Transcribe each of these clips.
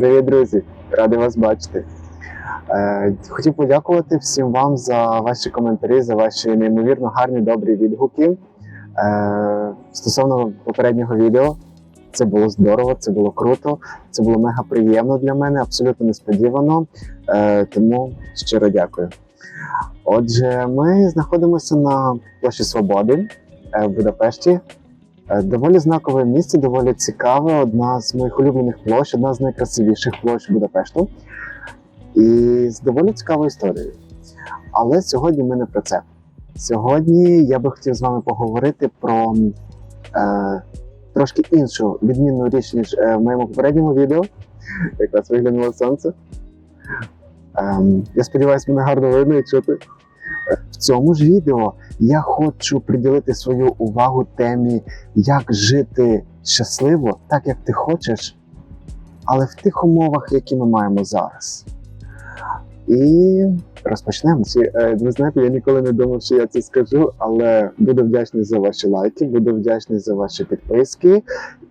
Привіт, друзі! Радий вас бачити. Е, Хотів подякувати всім вам за ваші коментарі, за ваші неймовірно гарні добрі відгуки. Е, Стосовно попереднього відео, це було здорово, це було круто, це було мега приємно для мене, абсолютно несподівано. Е, Тому щиро дякую. Отже, ми знаходимося на площі Свободи в Будапешті. Е, Доволі знакове місце, доволі цікаве. Одна з моїх улюблених площ, одна з найкрасивіших площ Будапешту. І з доволі цікавою історією. Але сьогодні ми не про це. Сьогодні я би хотів з вами поговорити про е, трошки іншу відмінну річ, ніж е, в моєму попередньому відео. Якраз виглянуло сонце. Ем, я сподіваюся, мене гарно видно і чути. В цьому ж відео я хочу приділити свою увагу темі, як жити щасливо, так як ти хочеш, але в тих умовах, які ми маємо зараз. І розпочнемо. Е, Ви знаєте, я ніколи не думав, що я це скажу, але буду вдячний за ваші лайки, буду вдячний за ваші підписки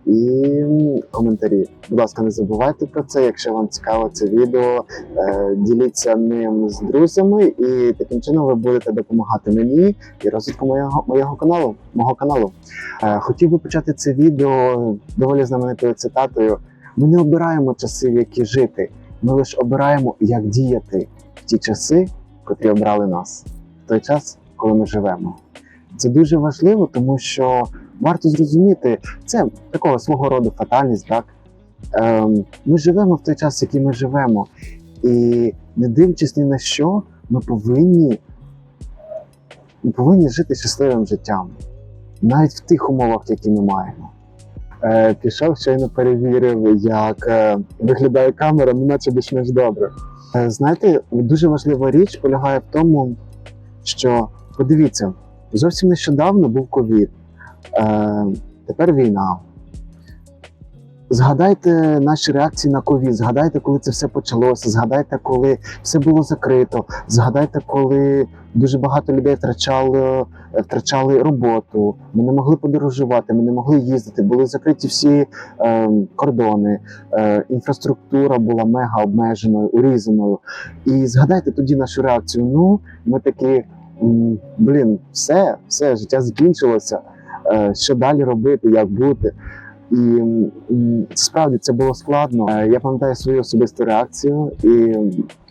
і коментарі. Будь ласка, не забувайте про це. Якщо вам цікаво це відео, е, діліться ним з друзями, і таким чином ви будете допомагати мені і розвитку моєго, моєго каналу. Мого каналу. Е, Хотів би почати це відео доволі знаменитою цитатою. Ми не обираємо часи, в які жити. Ми лише обираємо, як діяти в ті часи, котрі обрали нас, в той час, коли ми живемо. Це дуже важливо, тому що варто зрозуміти, це такого свого роду фатальність, так? Ем, ми живемо в той час, в який ми живемо. І не дивлячись ні на що, ми повинні, ми повинні жити щасливим життям, навіть в тих умовах, які ми маємо. Е, пішов, щойно перевірив, як е, виглядає камера, ну наче більш-менш добре. Е, знаєте, дуже важлива річ полягає в тому, що подивіться, зовсім нещодавно був ковід, е, тепер війна. Згадайте наші реакції на ковід, згадайте, коли це все почалося, згадайте, коли все було закрито, згадайте, коли дуже багато людей втрачали, втрачали роботу, ми не могли подорожувати, ми не могли їздити, були закриті всі е, кордони, е, інфраструктура була мега обмеженою, урізаною. І згадайте тоді нашу реакцію. Ну, ми такі, блін, все, все, життя закінчилося. Е, що далі робити, як бути? І справді це було складно. Е, Я пам'ятаю свою особисту реакцію, і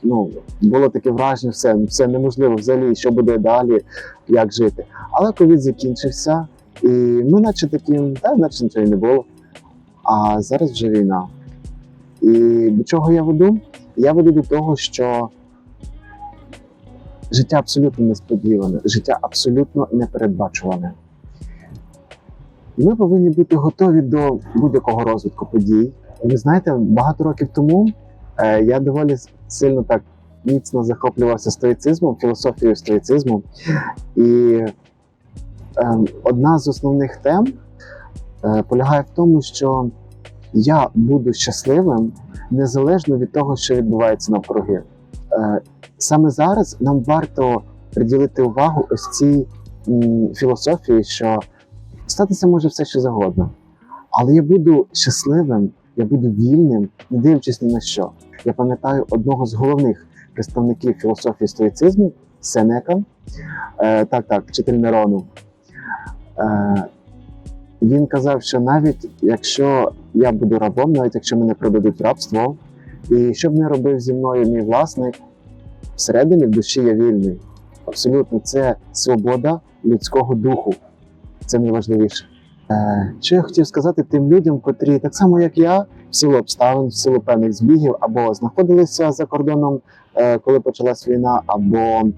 ну, було таке враження, все, все неможливо взагалі, що буде далі, як жити. Але ковід закінчився, і ми, наче такі, та наче нічого і не було. А зараз вже війна. І до чого я веду? Я веду до того, що життя абсолютно несподіване, життя абсолютно непередбачуване. Ми повинні бути готові до будь-якого розвитку подій. Ви знаєте, багато років тому е, я доволі сильно так міцно захоплювався стоїцизмом, філософією стоїцизму. І е, одна з основних тем е, полягає в тому, що я буду щасливим незалежно від того, що відбувається навкруги. Е, саме зараз нам варто приділити увагу ось цій філософії, що статися може все, що завгодно. Але я буду щасливим, я буду вільним, не дивлячись ні на що. Я пам'ятаю одного з головних представників філософії стоїцизму Сенека, е, так, так, вчитель Нерону. Е, він казав, що навіть якщо я буду рабом, навіть якщо мене продадуть рабство, і що б не робив зі мною мій власник, всередині в душі я вільний. Абсолютно, це свобода людського духу. Це найважливіше. Е, що я хотів сказати тим людям, котрі так само, як я, в силу обставин, в силу певних збігів, або знаходилися за кордоном, е, коли почалась війна, або е,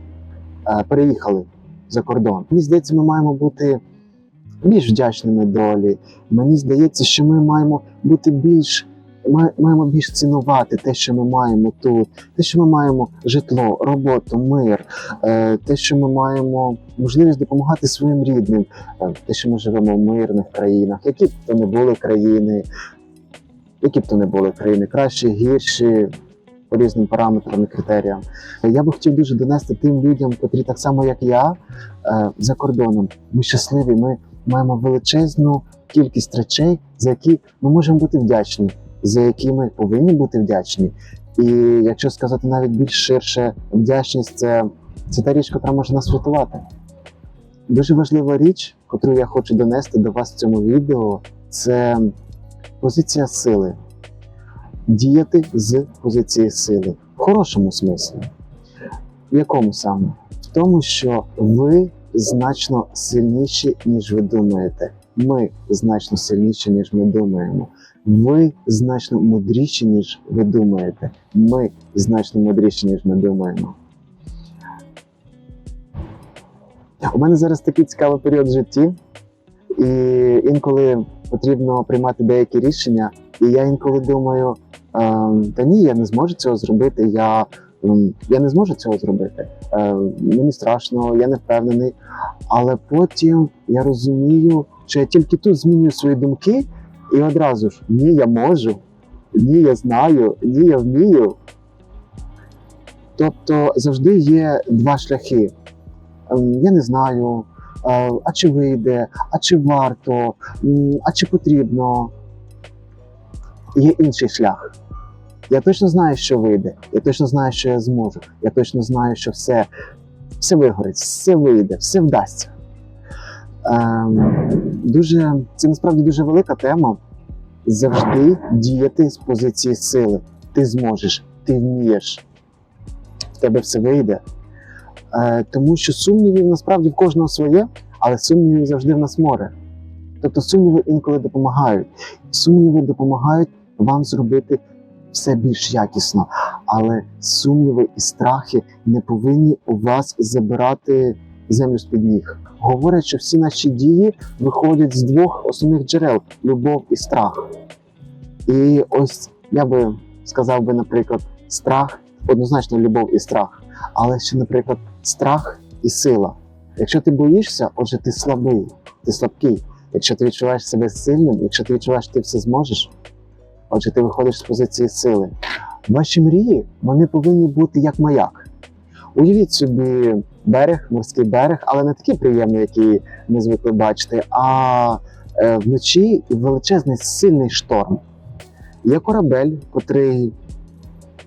переїхали за кордон. Мені здається, ми маємо бути більш вдячними долі. Мені здається, що ми маємо бути більш. Ми маємо більш цінувати те, що ми маємо тут, те, що ми маємо житло, роботу, мир, е, те, що ми маємо можливість допомагати своїм рідним, е, те, що ми живемо в мирних країнах, які б то не були країни, які б то не були країни, кращі, гірші, по різним параметрам і критеріям. Я би хотів дуже донести тим людям, котрі так само, як я, е, за кордоном. Ми щасливі, ми маємо величезну кількість речей, за які ми можемо бути вдячні. За які ми повинні бути вдячні. І якщо сказати навіть більш ширше, вдячність це, це та річ, яка може нас врятувати. Дуже важлива річ, яку я хочу донести до вас в цьому відео, це позиція сили. Діяти з позиції сили в хорошому смислі. В якому саме? В тому, що ви значно сильніші, ніж ви думаєте. Ми значно сильніші, ніж ми думаємо. Ви значно мудріші, ніж ви думаєте. Ми значно мудріші, ніж ми думаємо. У мене зараз такий цікавий період в житті, і інколи потрібно приймати деякі рішення. І я інколи думаю: «Ем, та ні, я не зможу цього зробити. Я, ем, я не зможу цього зробити. Е, мені страшно, я не впевнений. Але потім я розумію, що я тільки тут змінюю свої думки, і одразу ж ні, я можу, ні, я знаю, ні, я вмію. Тобто завжди є два шляхи. Ем, Я не знаю, е, а чи вийде, а чи варто, а чи потрібно. Є інший шлях. Я точно знаю, що вийде. Я точно знаю, що я зможу. Я точно знаю, що все, все вигорить, все вийде, все вдасться. Ем, дуже, це насправді дуже велика тема. Завжди діяти з позиції сили. Ти зможеш, ти вмієш, в тебе все вийде. Е, тому що сумнівів насправді в кожного своє, але сумнівів завжди в нас море. Тобто сумніви інколи допомагають. Сумніви допомагають вам зробити все більш якісно. Але сумніви і страхи не повинні у вас забирати землю з-під ніг. Говорять, що всі наші дії виходять з двох основних джерел любов і страх. І ось я би сказав би, наприклад, страх, однозначно любов і страх, але ще, наприклад, страх і сила. Якщо ти боїшся, отже, ти слабий, ти слабкий. Якщо ти відчуваєш себе сильним, якщо ти відчуваєш, що ти все зможеш, отже, ти виходиш з позиції сили. Ваші мрії вони повинні бути як маяк. Уявіть собі берег, морський берег, але не такий приємний, який ми звикли бачити, а е, вночі величезний сильний шторм. Є корабель, котрий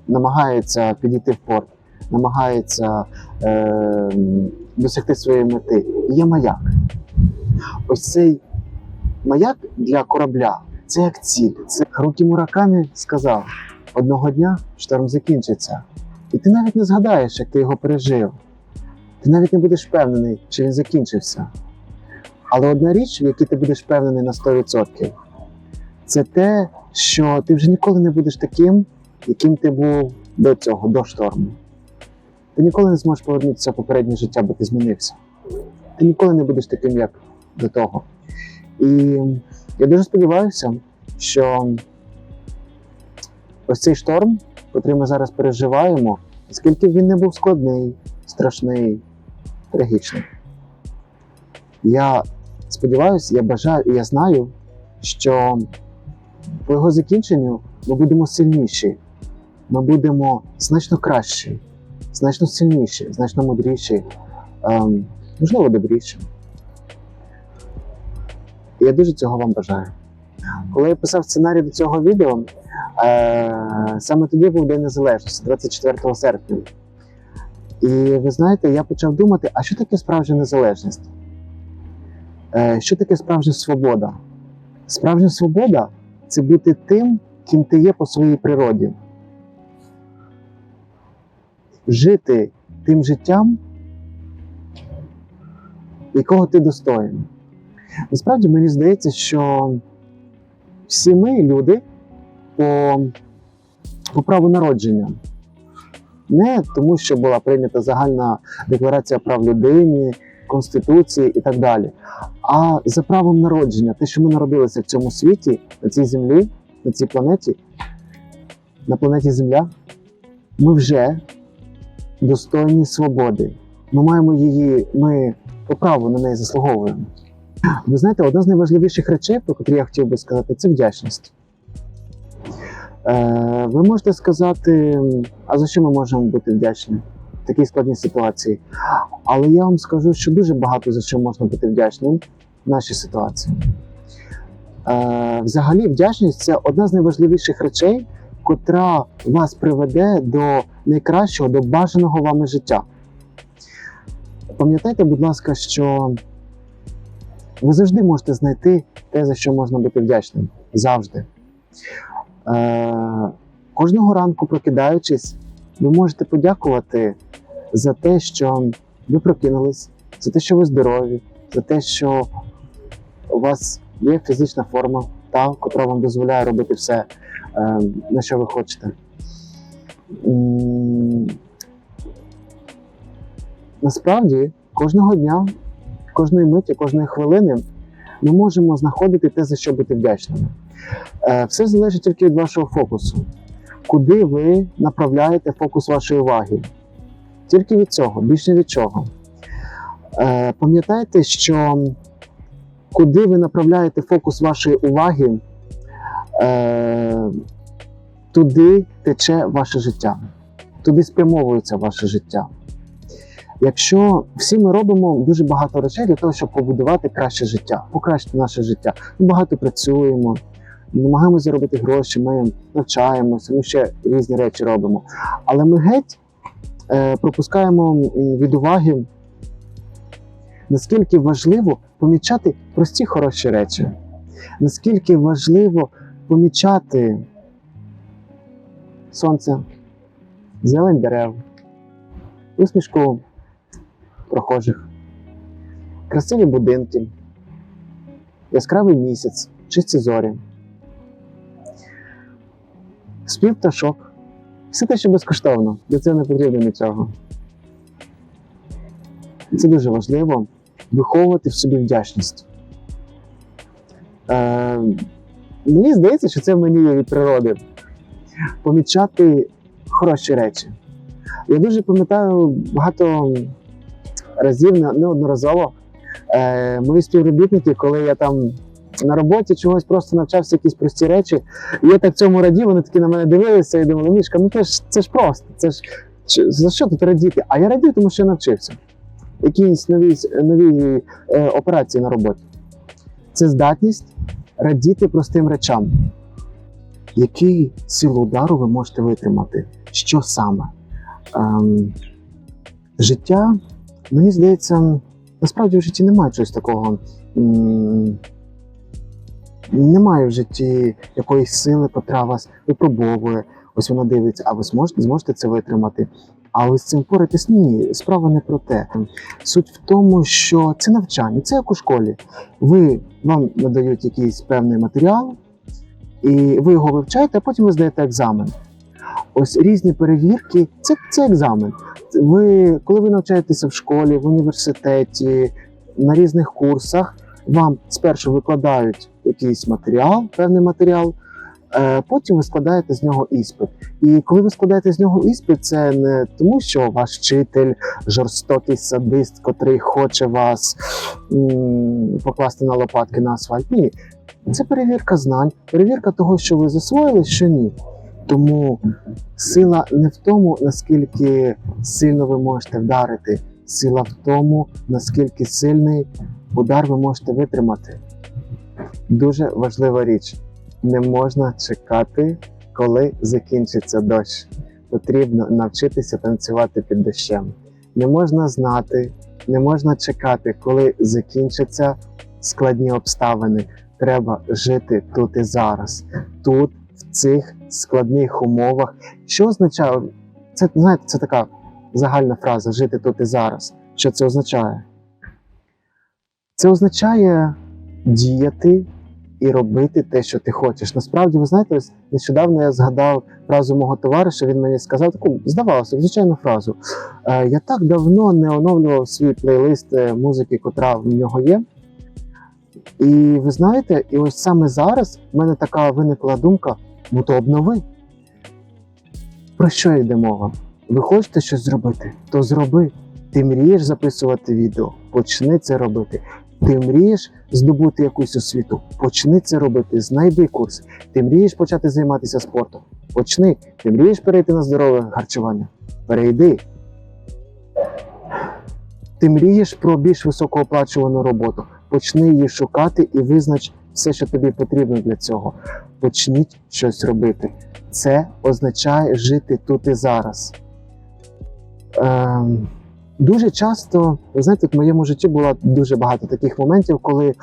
намагається підійти в порт, намагається е, досягти своєї мети. Є маяк. Ось цей маяк для корабля це як ціль. Це Харукі Муракамі сказав: одного дня шторм закінчиться. І ти навіть не згадаєш, як ти його пережив. Ти навіть не будеш впевнений, чи він закінчився. Але одна річ, в якій ти будеш впевнений на 100%, це те, що ти вже ніколи не будеш таким, яким ти був до цього, до шторму. Ти ніколи не зможеш повернутися в попереднє життя, бо ти змінився. Ти ніколи не будеш таким, як до того. І я дуже сподіваюся, що ось цей шторм, який ми зараз переживаємо, оскільки він не був складний, страшний, трагічний. Я сподіваюся, я бажаю і я знаю, що по його закінченню ми будемо сильніші, ми будемо значно кращі, значно сильніші, значно мудріші, ем, можливо, добріші. І я дуже цього вам бажаю. Коли я писав сценарій до цього відео, е, саме тоді був День Незалежності, 24 серпня. І ви знаєте, я почав думати, а що таке справжня незалежність? Е, що таке справжня свобода? Справжня свобода це бути тим, ким ти є по своїй природі. Жити тим життям, якого ти достоїн. Насправді мені здається, що всі ми люди по, по праву народження. Не тому, що була прийнята загальна декларація прав людини, Конституції і так далі, а за правом народження, те, що ми народилися в цьому світі, на цій землі, на цій планеті, на планеті Земля, ми вже достойні свободи. Ми маємо її, ми по праву на неї заслуговуємо. Ви знаєте, одна з найважливіших речей, про котрі я хотів би сказати, це вдячність. Е, ви можете сказати, а за що ми можемо бути вдячні в такій складній ситуації? Але я вам скажу, що дуже багато за що можна бути вдячним в нашій ситуації. Е, взагалі, вдячність це одна з найважливіших речей, котра вас приведе до найкращого, до бажаного вами життя. Пам'ятайте, будь ласка, що ви завжди можете знайти те, за що можна бути вдячним. Завжди. Е, кожного ранку, прокидаючись, ви можете подякувати за те, що ви прокинулись, за те, що ви здорові, за те, що у вас є фізична форма, та, котра вам дозволяє робити все, е, на що ви хочете. Насправді, кожного дня, кожної миті, кожної хвилини ми можемо знаходити те, за що бути вдячними. Е, Все залежить тільки від вашого фокусу. Куди ви направляєте фокус вашої уваги? Тільки від цього, більше від чого. Е, Пам'ятайте, що куди ви направляєте фокус вашої уваги, е, туди тече ваше життя, туди спрямовується ваше життя. Якщо всі ми робимо дуже багато речей для того, щоб побудувати краще життя, покращити наше життя. Ми багато працюємо, намагаємося заробити гроші, ми навчаємося, ми ще різні речі робимо. Але ми геть е, пропускаємо від уваги, наскільки важливо помічати прості хороші речі, наскільки важливо помічати сонце, зелень дерев, усмішку прохожих, красиві будинки, яскравий місяць, чисті зорі, спів пташок. Все те, що безкоштовно, для цього не потрібно нічого. Це дуже важливо виховувати в собі вдячність. Е, мені здається, що це в мені є від природи. Помічати хороші речі. Я дуже пам'ятаю багато разів неодноразово е, мої співробітники, коли я там на роботі чогось просто навчався якісь прості речі, і я так цьому радів, вони такі на мене дивилися і думали, Мішка, ну це ж це ж просто, це ж за що тут радіти? А я радів, тому що я навчився. Якісь нові, нові е, операції на роботі. Це здатність радіти простим речам. Який силу удару ви можете витримати? Що саме? Ем, життя, мені здається, насправді в житті немає чогось такого. м, Немає в житті якоїсь сили, котра вас випробовує. Ось вона дивиться, а ви зможете, зможете це витримати. Але з цим поратись ні, справа не про те. Суть в тому, що це навчання, це як у школі. Ви вам надають якийсь певний матеріал, і ви його вивчаєте, а потім ви здаєте екзамен. Ось різні перевірки це, це екзамен. Ви, коли ви навчаєтеся в школі, в університеті, на різних курсах, вам спершу викладають якийсь матеріал, певний матеріал, е, потім ви складаєте з нього іспит. І коли ви складаєте з нього іспит, це не тому, що ваш вчитель жорстокий садист, котрий хоче вас покласти на лопатки на асфальт. Ні, це перевірка знань, перевірка того, що ви засвоїли, що ні. Тому сила не в тому, наскільки сильно ви можете вдарити, сила в тому, наскільки сильний удар ви можете витримати. Дуже важлива річ. Не можна чекати, коли закінчиться дощ. Потрібно навчитися танцювати під дощем. Не можна знати, не можна чекати, коли закінчаться складні обставини. Треба жити тут і зараз, тут, в цих складних умовах. Що означає? Це знаєте, це така загальна фраза жити тут і зараз. Що це означає? Це означає діяти і робити те, що ти хочеш. Насправді, ви знаєте, ось нещодавно я згадав фразу мого товариша. Він мені сказав таку, здавалося, звичайну фразу. Е, я так давно не оновлював свій плейлист е, музики, котра в нього є. І ви знаєте, і ось саме зараз в мене така виникла думка: ну то обнови. Про що йде мова? Ви хочете щось зробити, то зроби. Ти мрієш записувати відео, почни це робити. Ти мрієш здобути якусь освіту, почни це робити, знайди курс. Ти мрієш почати займатися спортом, почни. Ти мрієш перейти на здорове харчування, перейди. Ти мрієш про більш високооплачувану роботу, почни її шукати і визнач все, що тобі потрібно для цього. Почніть щось робити. Це означає жити тут і зараз. Ем, дуже часто, ви знаєте, в моєму житті було дуже багато таких моментів, коли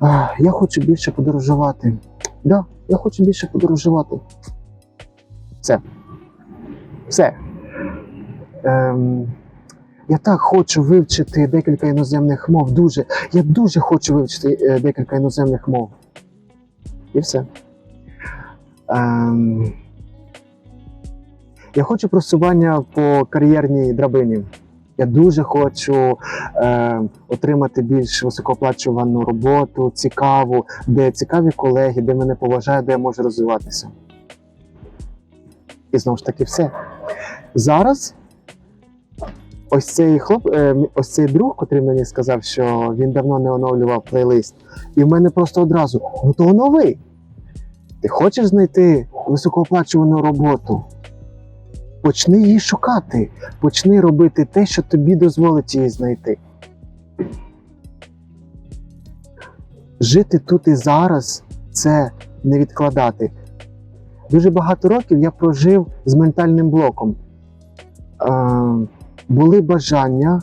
«А, я хочу більше подорожувати. Да, я хочу більше подорожувати. Все. Все. Ем, я так хочу вивчити декілька іноземних мов. Дуже. Я дуже хочу вивчити е, декілька іноземних мов. І все. Ем, я хочу просування по кар'єрній драбині. Я дуже хочу е, отримати більш високооплачувану роботу, цікаву, де цікаві колеги, де мене поважають, де я можу розвиватися. І знову ж таки, все. Зараз ось цей хлоп, е, ось цей друг, котрий мені сказав, що він давно не оновлював плейлист, і в мене просто одразу: ну то онови. Ти хочеш знайти високооплачувану роботу? Почни її шукати, почни робити те, що тобі дозволить її знайти. Жити тут і зараз це не відкладати. Дуже багато років я прожив з ментальним блоком. Е, були бажання,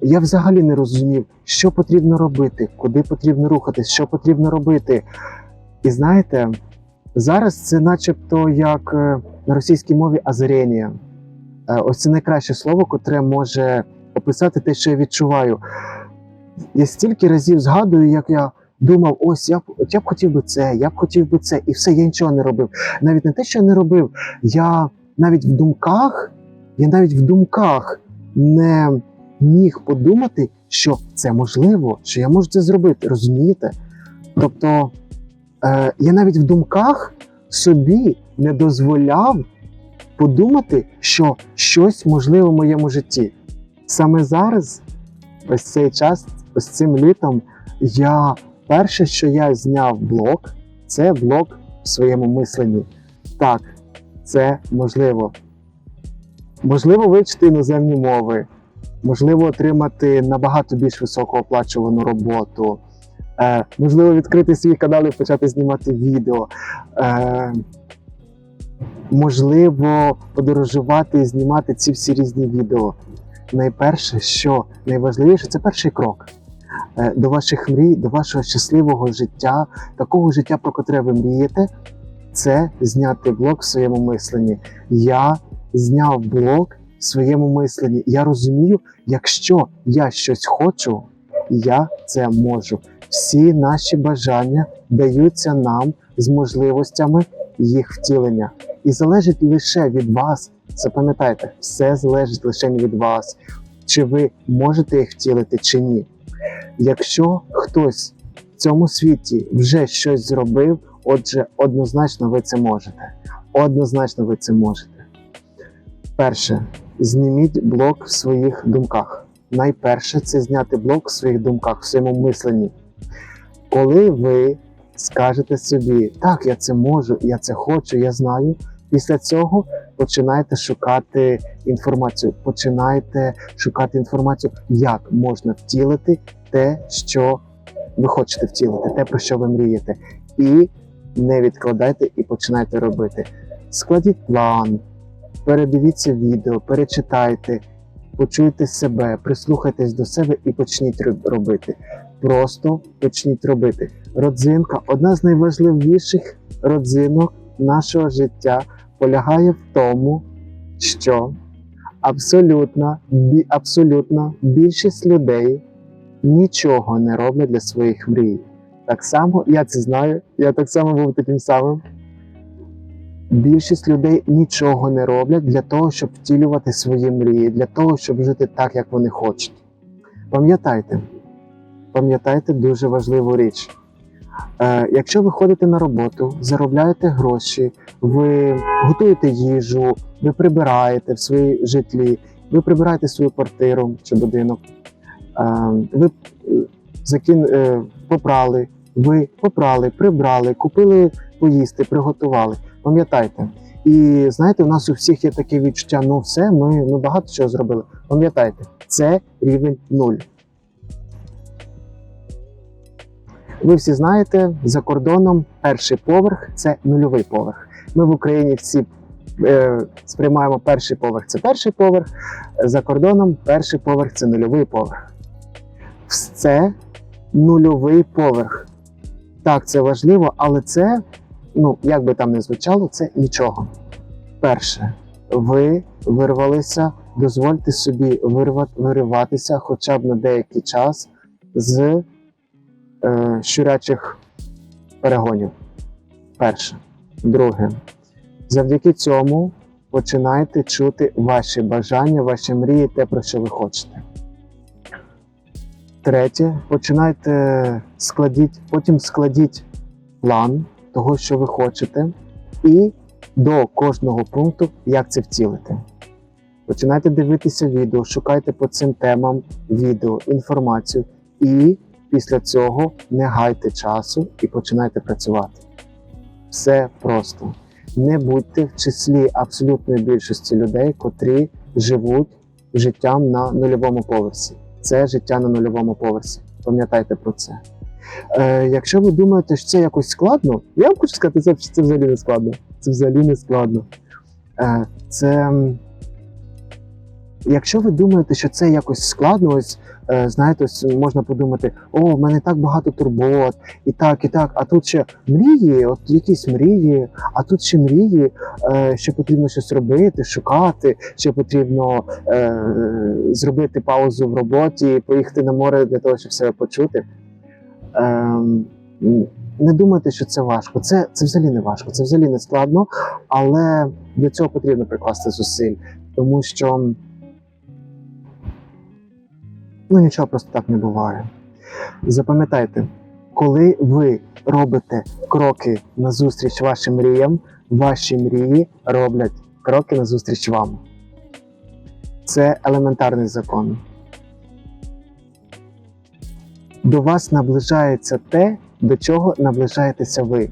я взагалі не розумів, що потрібно робити, куди потрібно рухатись, що потрібно робити. І знаєте, зараз це начебто як е, на російській мові азеренія. Е, Ось це найкраще слово, котре може описати те, що я відчуваю. Я стільки разів згадую, як я думав, ось я б, я б хотів би це, я б хотів би це, і все, я нічого не робив. Навіть не те, що я не робив, я навіть в думках, я навіть в думках не міг подумати, що це можливо, що я можу це зробити, розумієте? Тобто е, я навіть в думках собі не дозволяв подумати, що щось можливо в моєму житті. Саме зараз, ось цей час, ось цим літом, я перше, що я зняв блок, це блок в своєму мисленні. Так, це можливо. Можливо вивчити іноземні мови, можливо, отримати набагато більш високооплачувану роботу. Е, можливо, відкрити свій канал і почати знімати відео. Е, можливо, подорожувати і знімати ці всі різні відео. Найперше, що найважливіше, це перший крок е, до ваших мрій, до вашого щасливого життя, такого життя, про котре ви мрієте, це зняти блок в своєму мисленні. Я зняв блок в своєму мисленні. Я розумію, якщо я щось хочу, я це можу. Всі наші бажання даються нам з можливостями їх втілення. І залежить лише від вас. Запам'ятайте, все залежить лише від вас, чи ви можете їх втілити, чи ні. Якщо хтось в цьому світі вже щось зробив, отже, однозначно ви це можете. Однозначно ви це можете. Перше, зніміть блок в своїх думках. Найперше це зняти блок в своїх думках, в своєму мисленні. Коли ви скажете собі, так, я це можу, я це хочу, я знаю. Після цього починайте шукати інформацію. Починайте шукати інформацію, як можна втілити те, що ви хочете втілити, те, про що ви мрієте. І не відкладайте і починайте робити. Складіть план, передивіться відео, перечитайте, почуйте себе, прислухайтесь до себе і почніть робити. Просто почніть робити. Родзинка одна з найважливіших родзинок нашого життя полягає в тому, що абсолютна, бі, абсолютна більшість людей нічого не роблять для своїх мрій. Так само, я це знаю, я так само був таким самим. Більшість людей нічого не роблять для того, щоб втілювати свої мрії, для того, щоб жити так, як вони хочуть. Пам'ятайте, пам'ятайте дуже важливу річ. Е, якщо ви ходите на роботу, заробляєте гроші, ви готуєте їжу, ви прибираєте в своїй житлі, ви прибираєте свою квартиру чи будинок, е, ви е, закин, е, попрали, ви попрали, прибрали, купили поїсти, приготували. Пам'ятайте. І знаєте, у нас у всіх є таке відчуття: ну все, ми, ми багато чого зробили. Пам'ятайте, це рівень нуль. Ви всі знаєте, за кордоном перший поверх це нульовий поверх. Ми в Україні всі е, сприймаємо перший поверх це перший поверх, за кордоном перший поверх це нульовий поверх. Це нульовий поверх. Так, це важливо, але це, ну, як би там не звучало, це нічого. Перше, ви вирвалися, дозвольте собі вирва- вириватися хоча б на деякий час з е, щурячих перегонів. Перше. Друге. Завдяки цьому починайте чути ваші бажання, ваші мрії, те, про що ви хочете. Третє, починайте складіть, потім складіть план того, що ви хочете, і до кожного пункту, як це втілити. Починайте дивитися відео, шукайте по цим темам відео, інформацію, і після цього не гайте часу і починайте працювати. Все просто. Не будьте в числі абсолютної більшості людей, котрі живуть життям на нульовому поверсі. Це життя на нульовому поверсі. Пам'ятайте про це. Е, якщо ви думаєте, що це якось складно, я вам хочу сказати, це, це взагалі не складно. Це взагалі не складно. Е, це. Якщо ви думаєте, що це якось складно, ось е, знаєте, ось можна подумати: о, в мене так багато турбот, і так, і так. А тут ще мрії, от якісь мрії, а тут ще мрії, е, що потрібно щось робити, шукати, що потрібно е, зробити паузу в роботі, поїхати на море для того, щоб себе почути. Ем, не думайте, що це важко. Це, це взагалі не важко, це взагалі не складно, але для цього потрібно прикласти зусиль, тому що ну нічого просто так не буває. Запам'ятайте, коли ви робите кроки назустріч вашим мріям, ваші мрії роблять кроки назустріч вам. Це елементарний закон. До вас наближається те, до чого наближаєтеся ви.